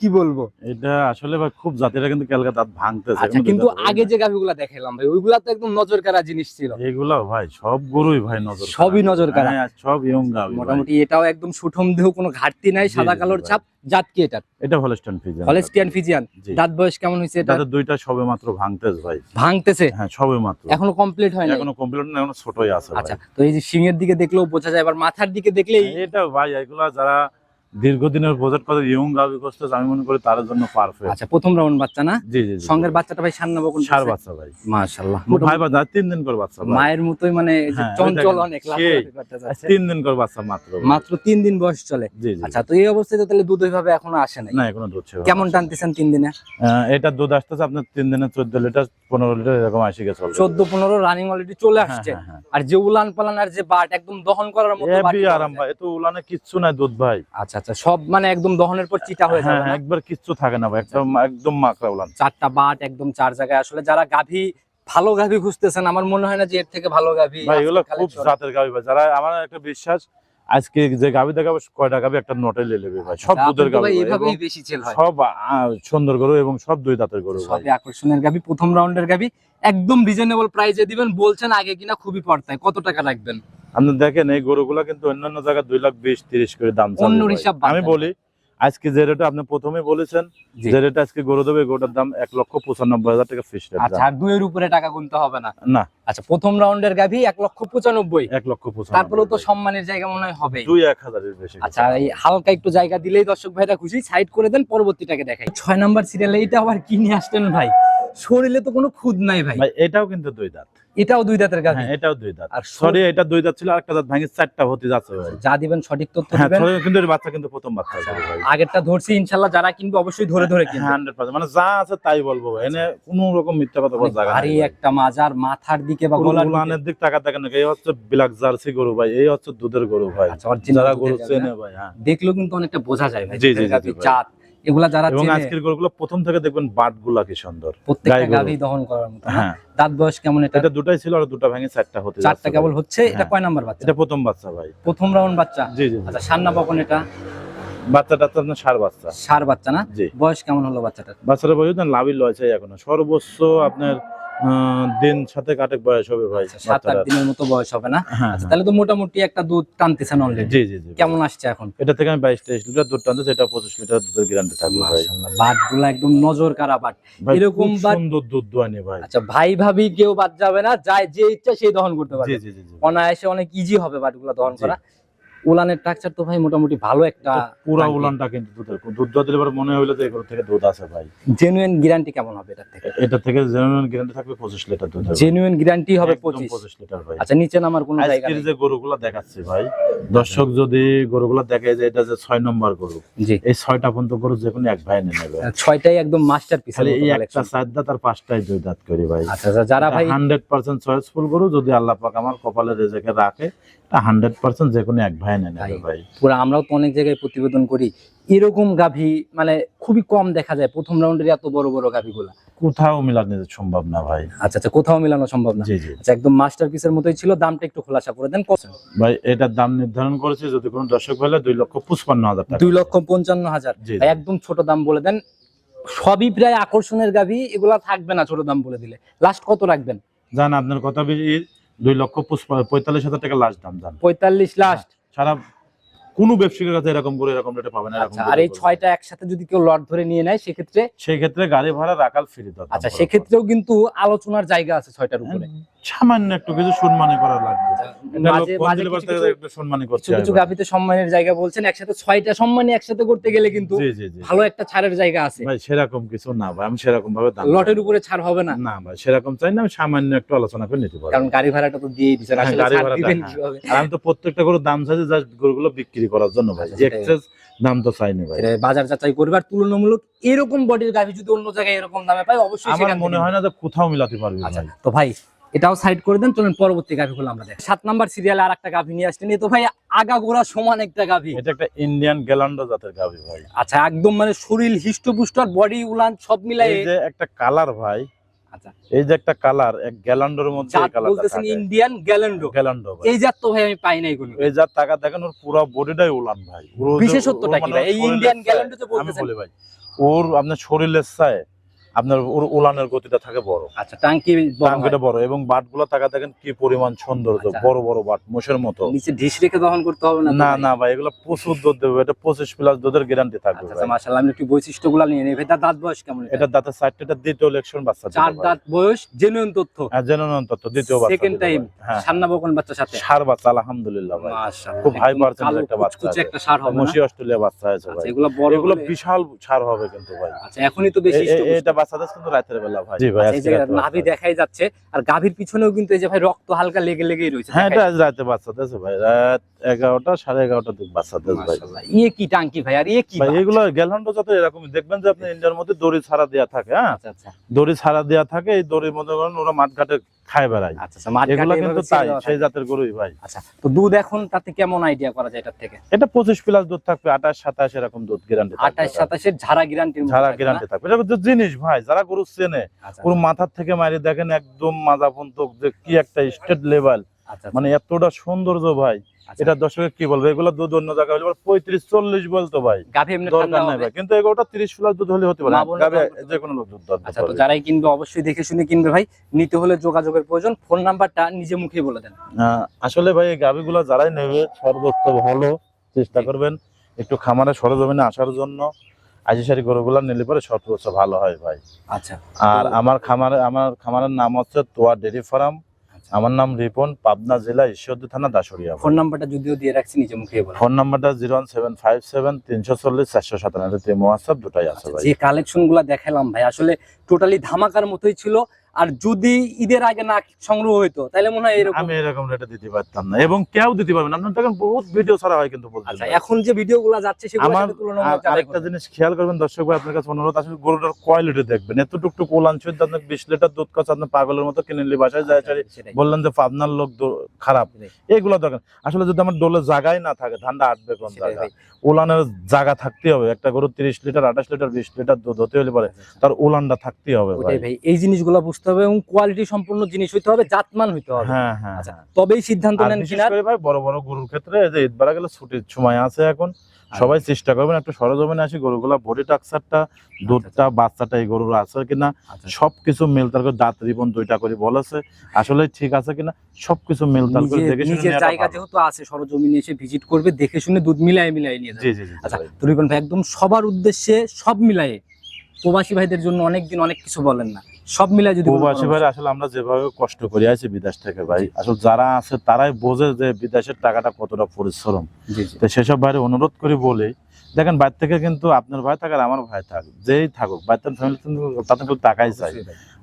কি বলব? এটা আসলে ভাই খুব জাতিরা কিন্তু ক্যালকা দাঁত ভাঙতেছে আচ্ছা কিন্তু আগে যে গাভিগুলা দেখালাম ভাই ওইগুলা তো একদম নজর কাড়া জিনিস ছিল। এগুলা ভাই সব গরুই ভাই নজর সবই নজর কাড়া। হ্যাঁ, সব ইয়ং গাবি মোটামুটি এটাও একদম সুঠম দেহ কোনো ঘাটতি নাই সাদা কালোর। ছাপ জাত কি এটা এটা হলস্টাইন ফিজিয়ান হলেস্টিয়ান ফিজিয়ান দাঁত বয়স কেমন হয়েছে এটা তাদের দুইটা সবে মাত্র ভাঙতেছে ভাই। ভাঙতেছে? হ্যাঁ সবে মাত্র। এখনও কমপ্লিট হয় না এখনও কমপ্লিট না এখনও ছোটই আছে আচ্ছা তো এই যে সিংয়ের দিকে দেখলেও বোঝা যায় এবার মাথার দিকে দেখলেই এটা ভাই এগুলা যারা দীর্ঘদিনের প্রজেক্ট করে ইয়ং গাবি করতেছে আমি মনে করি তার জন্য পারফেক্ট আচ্ছা প্রথম রাউন্ড বাচ্চা না? জি জি সঙ্গের বাচ্চাটা ভাই সান্না বকুন সার বাচ্চা ভাই। মাশাআল্লাহ। খুব ভাই বাচ্চা তিন দিন করে বাচ্চা। মায়ের মতোই মানে হ্যাঁ, চঞ্চল অনেক যাচ্ছে। তিন দিন করে বাচ্চা মাত্র মাত্র তিন দিন বয়স চলে। আচ্ছা তো এই অবস্থায় তো তাহলে দুধ ওইভাবে এখনও আসে নাই। না এখনও দুধ ছিল কেমন টানতেছেন তিন দিনে? এটা দুধ আসতেছে আপনার তিন দিনে চোদ্দ লিটার পনেরো লিটার এরকম আসে গেছে already। চোদ্দ পনেরো রানিং অলরেডি চলে হ্যাঁ, আসছে। হ্যাঁ। আর যে উলান পালান আর যে বাট একদম দহন করার মতো বাট আরাম। ভাই এত উলানে কিচ্ছু নাই দুধ ভাই। আচ্ছা আচ্ছা সব মানে একদম দহনের পর চিটা হয়ে যাবে হ্যাঁ, একবার কিচ্ছু থাকে না ভাই একদম একদম চারটা বাট একদম চার জায়গায়। আসলে যারা গাভী ভালো গাভী খুঁজতেছেন আমার মনে হয় না যে এর থেকে ভালো গাভী ভাই এগুলো খুব জাতের গাবি ভাই যারা আমার একটা বিশ্বাস আজকে যে গাবি দেখাবো কয়টা গাবি একটা নোটে নেবে ভাই সব দুধের এইভাবেই বেশি হয়। সব সুন্দর গরু এবং সব দুই দাঁতের গরু ভাই। সবই আকর্ষণের গাভী প্রথম রাউন্ডের গাভী একদম রিজনেবল প্রাইসে দিবেন বলছেন আগে কিনা খুবই পড়তায় কত টাকা রাখবেন? আপনি দেখেন এই গরুগুলা কিন্তু অন্যান্য জায়গায় দুই লাখ বিশ তিরিশ করে দাম আমি বলি আজকে যে রেটে আপনি প্রথমে বলেছেন যে রেটে আজকে গরু দেবে গরুটার দাম এক লক্ষ পঁচানব্বই হাজার টাকা ফিক্স রেট আচ্ছা দুইয়ের উপরে টাকা গুনতে হবে না? না। আচ্ছা প্রথম রাউন্ডের গাভী এক লক্ষ পঁচানব্বই। এক লক্ষ পঁচানব্বই। তারপরেও তো সম্মানের জায়গা মনে হয় হবে দুই এক হাজারের বেশি। আচ্ছা এই হালকা একটু জায়গা দিলেই দর্শক ভাইরা খুশি। সাইড করে দেন পরবর্তীটাকে দেখাই। ছয় নাম্বার সিরিয়ালে এটা আবার কি নিয়ে আসলেন ভাই? শরীরে তো কোনো খুদ নাই ভাই। ভাই এটাও কিন্তু দুই দাঁত। এটাও দুই দাঁতের গাভী। হ্যাঁ এটাও দুই দাঁত। আর সরি এটা দুই দাঁত ছিল আরেকটা দাঁত ভাঙে চারটা হতে যাচ্ছে যা দিবেন সঠিক তথ্য হ্যাঁ দিবেন। কিন্তু বাচ্চা কিন্তু প্রথম বাচ্চা আগেরটা ধরছি ইনশাল্লাহ যারা কিনবে অবশ্যই ধরে ধরে কিনবে। হান্ড্রেড পার্সেন্ট মানে যা আছে তাই বলব এনে কোনো রকম মিথ্যা কথা ভারী নেই ভাই। একটা মাজার মাথার দিকে বা গলার দিকে। টাকা দেখেন এই হচ্ছে ব্ল্যাক জার্সি গরু ভাই। এই হচ্ছে দুধের গরু ভাই। আচ্ছা, যারা গরু চেনে ভাই হ্যাঁ। দেখলেও কিন্তু অনেকটা বোঝা যায় ভাই জি, জি, জাত। এগুলা যারা এবং আজকের গরুগুলো প্রথম থেকে দেখবেন বাটগুলা কি সুন্দর। প্রত্যেকটা গাভী দহন করার মতো হ্যাঁ? দাঁত বয়স কেমন এটা? এটা দুটাই ছিল আর দুটা ভেঙে চারটা হতে চারটা কেবল হচ্ছে এটা হ্যাঁ। কয় নাম্বার বাচ্চা? এটা প্রথম বাচ্চা ভাই। প্রথম রাউন্ড বাচ্চা? জি জি। আচ্ছা সান্না এটা? বাচ্চাটা তো আপনার সার বাচ্চা। সার বাচ্চা না? বয়স কেমন হলো বাচ্চাটা বাচ্চাটা বয়স লাভই লয়েছে এখনও। সর্বোচ্চ আপনার দিন সাথে কাটেক বয়স হবে ভাই আচ্ছা, সাত আট দিনের মতো বয়স হবে না? হ্যাঁ আচ্ছা হ্যাঁ। তাহলে তো মোটামুটি একটা দুধ টানতেছেন অলরেডি জি জি জি। কেমন আসছে এখন? এটা থেকে আমি বাইশ তেইশ লিটার দুধ টানতে এটা পঁচিশ লিটার দুধের গ্যারান্টি থাকবে ভাই। বাটগুলা একদম নজর কারা বাট। এরকম বাট- সুন্দর দুধ দোয়ানি ভাই। আচ্ছা ভাই ভাবি কেউ বাদ যাবে না যাই যে ইচ্ছা সেই দহন করতে জি পারবে। জি জি জি অনায়াসে অনেক ইজি হবে বাটগুলো দহন করা। উলানের স্ট্রাকচার তো ভাই মোটামুটি ভালো একটা পুরা উলানটা কিন্তু দুধের দুধ দিলে পরে মনে হইল যে এগুলো থেকে দুধ আছে ভাই। জেনুইন গ্যারান্টি কেমন হবে এটার থেকে? এটা থেকে জেনুইন গ্যারান্টি থাকবে পঁচিশ লিটার দুধ জেনুইন গ্যারান্টি হবে একদম পঁচিশ। পঁচিশ লিটার ভাই। আচ্ছা নিচে নামার কোনো জায়গা আজকের যে গরুগুলা দেখাচ্ছি ভাই দর্শক যদি গরুগুলো দেখে যে এটা যে ছয় নম্বর গরু জি। এই ছয়টা পর্যন্ত গরু যে কোনো এক ভাই নিয়ে নেবে ছয়টাই একদম মাস্টার পিস খালি এই একটা চার দাঁত আর পাঁচটাই দুই দাঁত করি ভাই। আচ্ছা আচ্ছা, যারা ভাই হান্ড্রেড পার্সেন্ট চয়েসফুল গরু যদি আল্লাহ পাক আমার কপালে রেজেকে রাখে হান্ড্রেড পার্সেন্ট যে কোনো এক ভাই নিয়ে নেবে ভাই। পুরো আমরাও তো অনেক জায়গায় প্রতিবেদন করি। এরকম গাভী মানে খুবই কম দেখা যায় প্রথম রাউন্ডের এত বড় বড় গাভীগুলা। কোথাও মিলাদ নিতে সম্ভব না ভাই। আচ্ছা আচ্ছা কোথাও মিলানো সম্ভব না। জি জি। আচ্ছা একদম মাস্টার পিসের মতোই ছিল দামটা একটু খোলাসা করে দেন কত? ভাই এটার দাম নির্ধারণ করেছি যদি কোনো দর্শক হলে দুই লক্ষ পঁচপান্ন হাজার টাকা। দুই লক্ষ পঞ্চান্ন হাজার। একদম ছোট দাম বলে দেন। সবই প্রায় আকর্ষণের গাভী এগুলা থাকবে না ছোট দাম বলে দিলে। লাস্ট কত রাখবেন? জান আপনার কথা দুই লক্ষ পঁয়তাল্লিশ হাজার টাকা লাস্ট দাম দাম পঁয়তাল্লিশ লাস্ট সারা কোন ব্যবসায়ীর কাছে এরকম করে এরকম রেটে পাবেন আচ্ছা আর এই ছয়টা একসাথে যদি কেউ লট ধরে নিয়ে নেয় সেক্ষেত্রে সেক্ষেত্রে গাড়ি ভাড়া রাখাল ফিরে দেওয়া আচ্ছা সেক্ষেত্রেও কিন্তু আলোচনার জায়গা আছে ছয়টার উপরে। সামান্য একটু কিছু সম্মানী করা লাগবে। কিছু কিছু- করতে কিছু কিছু হবে। গাভিতে সম্মানের জায়গা বলছেন একসাথে ছয়টা সম্মানী একসাথে করতে গেলে কিন্তু ভালো একটা ছাড়ের জায়গা আছে। ভাই সেরকম কিছু না ভাই আমি সেরকম ভাবে লটের উপরে ছাড় হবে না। না। না ভাই সেরকম চাই না আমি সামান্য একটু আলোচনা করে নিতে পারব। কারণ গাড়ি ভাড়াটা তো দিচ্ছেন হ্যাঁ, আসলে গাড়ি দিবেন হ্যাঁ। আমি তো প্রত্যেকটা গরুর দাম চাইছি জাস্ট গরুগুলো বিক্রি করার জন্য ভাই। আচ্ছা, এক্সেস দাম তো চাইনি ভাই। বাজার যাচাই করবে আর তুলনামূলক এরকম বডির গাভি যদি অন্য জায়গায় এরকম দামে পাই অবশ্যই আমার মনে হয় না যে কোথাও মিলাতে পারবি আচ্ছা তো ভাই এটাও সাইড করে দেন চলেন পরবর্তী গাভিগুলো আমরা দেখি সাত নাম্বার সিরিয়ালে আর একটা গাভি নিয়ে আসছেন তো ভাই আগা গোড়া সমান একটা গাভি। এটা একটা ইন্ডিয়ান গ্যালান্ডো জাতের গাভি ভাই। আচ্ছা একদম মানে শরীর হিষ্টপুষ্ট আর বডি উলান সব মিলাই এই যে একটা কালার ভাই। আচ্ছা। এই যে একটা কালার এক গ্যালান্ডোর মধ্যে এই কালারটা বলতেছেন ইন্ডিয়ান গ্যালেন্ডো গ্যালান্ডো এই জাত তো ভাই আমি পাই নাই কোনো এই টাকা দেখেন ওর পুরো বডিটাই উলান ভাই। ওর বিশেষত্বটা কি মানে ভাই? এই ইন্ডিয়ান গ্যালান্ডো যে আমি বলি ভাই ওর আপনার শরীরের চায় আপনার উলানের গতিটা থাকে বড়। আচ্ছা টাঙ্কি টাঙ্কিটা বড় এবং বাটগুলো টাকা দেখেন কি পরিমাণ সৌন্দর্য আচ্ছা। বড় বড় বাট মোষের মতো। নিচে ঢিস রেখে দহন করতে হবে না না ভাই? না ভাই এগুলো প্রচুর দুধ দেবে এটা পঁচিশ প্লাস দুধের গ্যারান্টি থাকবে আচ্ছা আচ্ছা মাশাআল্লাহ আমি একটু বৈশিষ্ট্যগুলো নিয়ে নেই। দাঁত বয়স কেমন এটা? এটা দাঁতের সাইডটা দ্বিতীয় ইলেকশন বাচ্চা চার দাঁত বয়স জেনুইন তথ্য। হ্যাঁ জেনুইন অন্তত দ্বিতীয় বাচ্চা সেকেন্ড টাইম। হ্যাঁ। সান্না বকন বাচ্চার সাথে। সার বাচ্চা আলহামদুলিল্লাহ ভাই। মাশাআল্লাহ খুব একদম একটা বাচ্চা। একটা সার হবে? মসি অস্ট্রেলিয়া বাচ্চা আছে ভাই। এগুলো বড় এগুলো বিশাল ছাড় হবে কিন্তু ভাই। আচ্ছা এখনই তো বেশি এটা বাচ্চাদের কিন্তু রাতের বেলা ভাই। জি ভাই আচ্ছা, নাভি দেখাই যাচ্ছে আর গাভীর পিছনেও কিন্তু এই যে ভাই রক্ত হালকা লেগে লেগেই রয়েছে হ্যাঁ এটা আজ রাতে বাচ্চা ভাই? রাত এগারোটা সাড়ে এগারোটা দিক বাচ্চা দিয়েছে ভাই। ইয়ে কি টাঙ্কি ভাই? আর ইয়ে কি ভাই এগুলো গ্যালহান্ডো এরকম দেখবেন যে আপনি ইন্ডিয়ার মধ্যে দড়ি ছাড়া দেওয়া থাকে হ্যাঁ? আচ্ছা আচ্ছা। দড়ি ছাড়া দেওয়া থাকে এই দড়ির মধ্যে ওরা মাঠঘাটে খায় বেড়ায়। আচ্ছা এগুলো কিন্তু তাই সেই জাতের গরুই ভাই। আচ্ছা তো দুধ এখন তাতে কেমন আইডিয়া করা যায় এটার থেকে? এটা পঁচিশ প্লাস দুধ থাকবে আঠাশ সাতাশ এরকম দুধ গ্যারান্টি আঠাশ সাতাশের ঝাড়া গ্যারান্টির ঝাড়া গ্যারান্টি থাকবে। এটা জিনিস ভাই যারা গরু চেনে পুরো মাথার থেকে মারি দেখেন একদম মাজা পর্যন্ত যে কি একটা স্টেট লেভেল মানে এতটা সৌন্দর্য ভাই। এটা দর্শকে কি বলবে? এগুলো দুধ অন্য জায়গায় হলে পঁয়ত্রিশ চল্লিশ বলতো ভাই। দরকার নাই ভাই। কিন্তু এগুলোটা তিরিশ প্লাস দুধ হলে হতে পারে। যে কোনো লোক দুধ দরকার আচ্ছা তো যারাই কিনবে অবশ্যই দেখে শুনে কিনবে ভাই। নিতে হলে যোগাযোগের প্রয়োজন। ফোন নাম্বারটা নিজে মুখে বলে দেন। আসলে ভাই এই গাভিগুলো যারাই নেবে সর্বোচ্চ ভালো চেষ্টা করবেন। একটু খামারে সরজমিনে আসার জন্য। আশি সারি গরুগুলো নিলে পরে সর্বোচ্চ ভালো হয় ভাই। আচ্ছা। আর আমার খামারে আমার খামারের নাম হচ্ছে তোয়া ডেরি ফার্ম। আচ্ছা। আমার নাম রিপন পাবনা জেলা ঈশ্বরদী থানা দাসরিয়া ফোন নাম্বারটা যদিও দিয়ে রাখছি নিজে মুখে বলে ফোন নাম্বারটা zero one seven five seven তিনশো চল্লিশ চারশো সাতানব্বই হোয়াটসঅ্যাপ দুটাই আছে ভাই। যে কালেকশনগুলা দেখালাম ভাই আসলে টোটালি ধামাকার মতোই ছিল আর যদি ঈদের আগে না সংগ্রহ হইতো তাহলে মনে হয় এরকম আমি এরকম রেটে দিতে পারতাম না এবং কেউ দিতে পারবে না। আপনার দেখেন বহুত ভিডিও ছাড়া হয় কিন্তু বলতে আচ্ছা এখন যে ভিডিও গুলা যাচ্ছে সেগুলো সাথে তুলনামূলক আর- আরেকটা জিনিস খেয়াল করবেন দর্শক ভাই আপনার কাছে অনুরোধ আসলে গরুটার কোয়ালিটি দেখবেন। এতটুকু কোলান চুদ আপনার বিশ লিটার দুধ কাছে আপনি পাগলের মতো কিনে নিলে বাসায় যায় চারি বললেন যে পাবনার লোক খারাপ। এগুলো দরকার আসলে যদি আমার ডোলে জায়গায় না থাকে ধানটা আটবে কোন জায়গা ভাই। উলানের জায়গা থাকতে হবে একটা গরু তিরিশ লিটার আঠাশ লিটার বিশ লিটার দুধ হতে হলে পরে তার উলানটা থাকতে হবে ভাই। এই জিনিসগুলো বুঝতে হবে এবং কোয়ালিটি সম্পূর্ণ জিনিস হইতে হবে জাতমান হইতে হবে। হ্যাঁ হ্যাঁ আচ্ছা হ্যাঁ। তবেই সিদ্ধান্ত নেন ভাই বড় বড় গরুর ক্ষেত্রে যে ঈদ বাড়া গেলে ছুটির সময় আছে এখন। সবাই চেষ্টা করবেন একটু সরজমিনে আসি গরুগুলা বডি টাকসারটা দুধটা বাচ্চাটা এই গরুর আছে কিনা আচ্ছা, সবকিছু মিলতার করে দাঁত রিবন দুইটা করে বলেছে আসলে ঠিক আছে কিনা সবকিছু মিলতার করে দেখে শুনে নিজের জায়গা যেহেতু আছে সরজমিনে এসে ভিজিট করবে দেখে শুনে দুধ মিলাই মিলাই নিয়ে যাবে। জি জি আচ্ছা ভাই। একদম সবার উদ্দেশ্যে সব মিলায়ে প্রবাসী ভাইদের জন্য অনেক দিন অনেক কিছু বলেন না। সব মিলে যদি প্রবাসী ভাই আসলে আমরা যেভাবে কষ্ট করি আছি বিদেশ থেকে ভাই। আসলে যারা আছে তারাই বোঝে যে বিদেশের টাকাটা কতটা পরিশ্রম। তো সেসব ভাইরে অনুরোধ করে বলি দেখেন বাইর থেকে কিন্তু আপনার ভাই থাক আর আমার ভাই থাক যেই থাকুক বাইর ফ্যামিলি কিন্তু তাতে কিন্তু টাকাই চাই।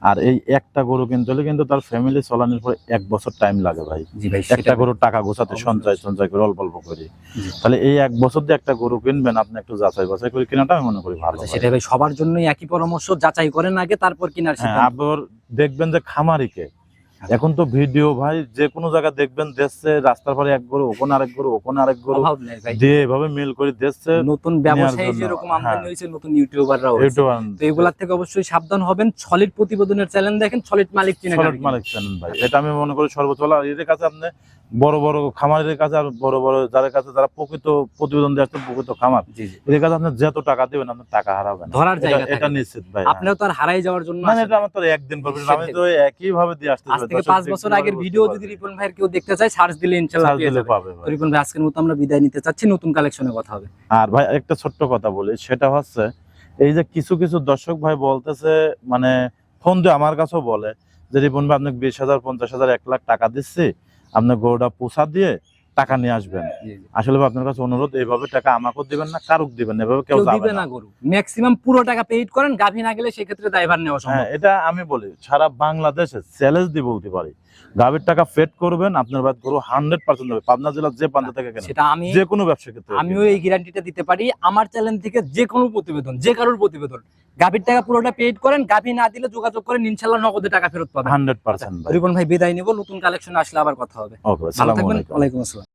আর এই একটা গরু কিনতে হলে কিন্তু তার ফ্যামিলি চলানোর পরে এক বছর টাইম লাগে ভাই। একটা গরুর টাকা গোছাতে সঞ্চয় সঞ্চয় করে অল্প অল্প করে। তাহলে এই এক বছর দিয়ে একটা গরু কিনবেন আপনি একটু যাচাই বাছাই করে কেনাটা আমি মনে করি ভালো আচ্ছা সেটা ভাই সবার জন্যই একই পরামর্শ যাচাই করেন আগে তারপর কিনার হ্যাঁ আবার দেখবেন যে খামারিকে। এখন তো ভিডিও ভাই যে কোনো জায়গায় দেখবেন দেখছে রাস্তার পরে এক গরু ওখানে আরেক গরু ওখানে আরেক গরু। দিয়ে এভাবে মেল করে দেখছে নতুন ব্যবসায়ী যেরকম আমদানি হ্যাঁ। হয়েছে নতুন ইউটিউবাররাও ইউটিউবার তো থেকে অবশ্যই সাবধান হবেন। সলিড প্রতিবেদনের চ্যানেল দেখেন solid Malik solid Malik channel ভাই। এটা আমি মনে করি সর্বোচ্চ এর কাছে আপনি বড় বড় খামারের কাছে আর বড় বড় যাদের কাছে যারা প্রকৃত প্রতিবেদন দিয়ে আসছে প্রকৃত খামার এদের কাছে আপনি যত টাকা দিবেন আপনি টাকা হারাবেন ধরার জায়গা এটা নিশ্চিত ভাই হ্যাঁ। আপনিও তো আর হারাই যাওয়ার জন্য মানে এটা আমার তো একদিন করবেন আমি তো একই ভাবে দিয়ে আসতে আজ থেকে পাঁচ বছর আগের ভিডিও যদি রিপন ভাইয়ের কেউ দেখতে চায় সার্চ দিলে ইনশাল্লাহ পেয়ে যাবে। রিপন ভাই আজকের মতো আমরা বিদায় নিতে চাচ্ছি নতুন কালেকশনে কথা হবে। আর ভাই একটা ছোট্ট কথা বলি সেটা হচ্ছে এই যে কিছু কিছু দর্শক ভাই বলতেছে মানে ফোন দিয়ে আমার কাছেও বলে যে রিপন ভাই আপনাকে বিশ হাজার পঞ্চাশ হাজার এক লাখ টাকা দিচ্ছি আপনি গরুটা পোষা দিয়ে টাকা নিয়ে আসবেন। আসলে আপনার কাছে অনুরোধ এইভাবে টাকা আমাকেও দিবেন না কারুক দিবেন এভাবে কেউ দিবে না। গরু। ম্যাক্সিমাম পুরো টাকা পেইড করেন গাভী না গেলে সেক্ষেত্রে দায়ভার নেওয়া সম্ভব। হ্যাঁ এটা আমি বলি সারা বাংলাদেশে চ্যালেঞ্জ দিব বলতে পারি গাভীর টাকা ফেড করবেন আপনার বাদ গরু হান্ড্রেড পার্সেন্ট হবে। পাবনা জেলার যে প্রান্ত থেকে কেন সেটা আমি যে কোনো ব্যবসা ক্ষেত্রে আমিও এই গ্যারান্টিটা দিতে পারি। আমার চ্যানেল থেকে যে কোনো প্রতিবেদন যে কারোর প্রতিবেদন গাভীর টাকা পুরোটা পেড করেন গাভী না দিলে যোগাযোগ করেন ইনশাল্লাহ নগদে টাকা ফেরত পাবেন। হান্ড্রেড পার্সেন্ট রিপন ভাই বিদায় নিব নতুন কালেকশন আসলে আবার কথা হবে। ওকে আসসালামু আলাইকুম। আসসালাম।